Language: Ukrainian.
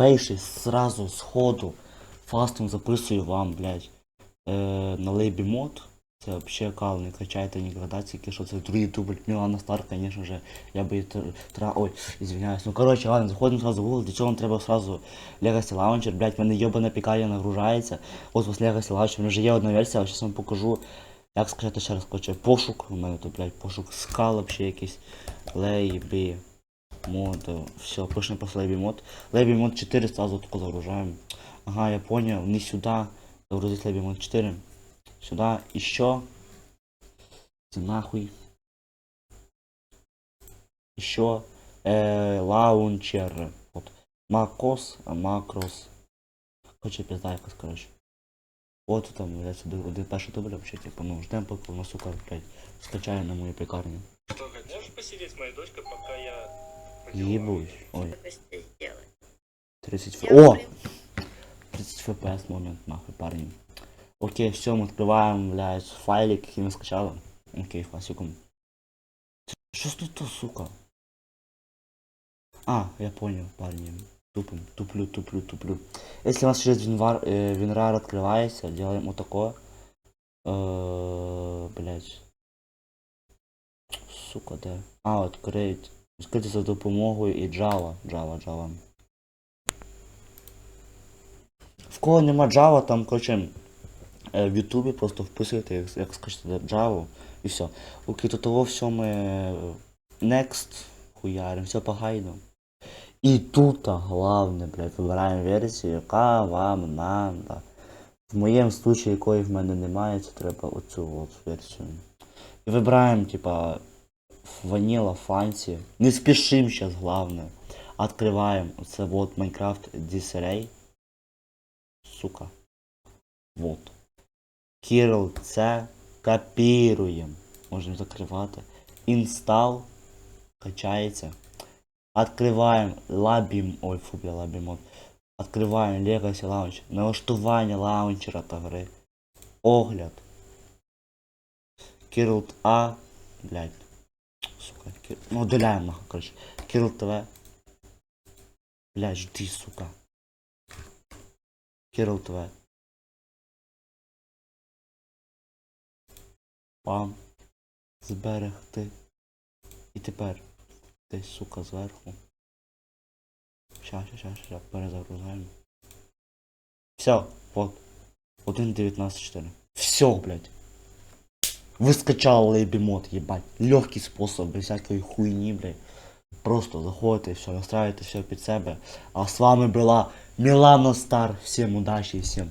тупейший сразу сходу фастом записую вам, блядь, е, на лейбі мод. Це вообще кал, не качайте ніколи, тільки що це другий дубль Мілана Стар, конечно же, я би тр- тра... Ой, извиняюсь. Ну короче, ладно, заходимо сразу в Google, для цього нам треба сразу Legacy Launcher, блядь, в мене йобана пікарня нагружається. У вас Legacy Launcher, в мене вже є одна версія, зараз вам покажу, як сказати ще раз, короче, пошук, у мене тут, блядь, пошук скал вообще якийсь, лейбі мод, все, пишемо просто лейбі мод. Лейбі мод 4 сразу тако загружаем. Ага, я понял, не сюда, загрузить лейбі мод 4. Сюда еще. Нахуй. Еще э, лаунчер. Вот. Макос, макрос. Короче, пизда короче. Вот там, блядь, сюди один перший дубль вообще, типа, ну, ждем, поки воно, сука, блядь, скачає на мою пекарню. Можешь посидеть с моей дочкой, пока я... по делам Ебусь. езжу? Ой, Что сделать? 30 ф... Я, О! в принципе, 30 FPS момент, нахуй, парни. Окей, все, мы открываем, блядь, файлик, який ми скачали. Окей, фасиком. Что ж тут, то, сука? А, я понял, парни. Тупим, туплю, туплю, туплю. Если у нас через винвар, э, винрар открывается, делаем вот такое. Э, блядь. Сука, да. А, открыть. Открити за допомогою і Java. Java, Java. В кого нема Java, там, короче, е, в Ютубі просто вписуєте, як, як скажете, Java, і все. Окей, то того все ми Next хуярим, все по гайду. І тут головне, блядь, вибираємо версію, яка вам надо. В моєму случаї, якої в мене немає, це треба оцю от версію. І вибираємо, типа, Vanilla Fancy. Не спішим зараз, главное. Открываем. Оце вот Minecraft Disarray. Сука. Вот. Kirill C. Копіруємо. Можемо закривати. Install. Качається. Откриваємо Labim. Ой, фу, бля, Labimod. Откриваємо Legacy Launcher. Налаштування лаунчера та гри. Огляд. Kirill A. Блять. Сука, Кир... Ну, удаляем нахуй, короче. Кирилл ТВ. Блядь, жди, сука. Кирилл ТВ. Пам. Зберегти. І тепер. Десь, сука, зверху. Ща, ща, ща, ща, перезагрузаємо. Все, вот. 1.19.4. Все, блядь. Вы скачали лейбимод, ебать. Легкий способ, без всякої хуйні, блядь. Просто заходите, все, настраиваете все під себе. А з вами була Милана Стар. Всім удачі і всім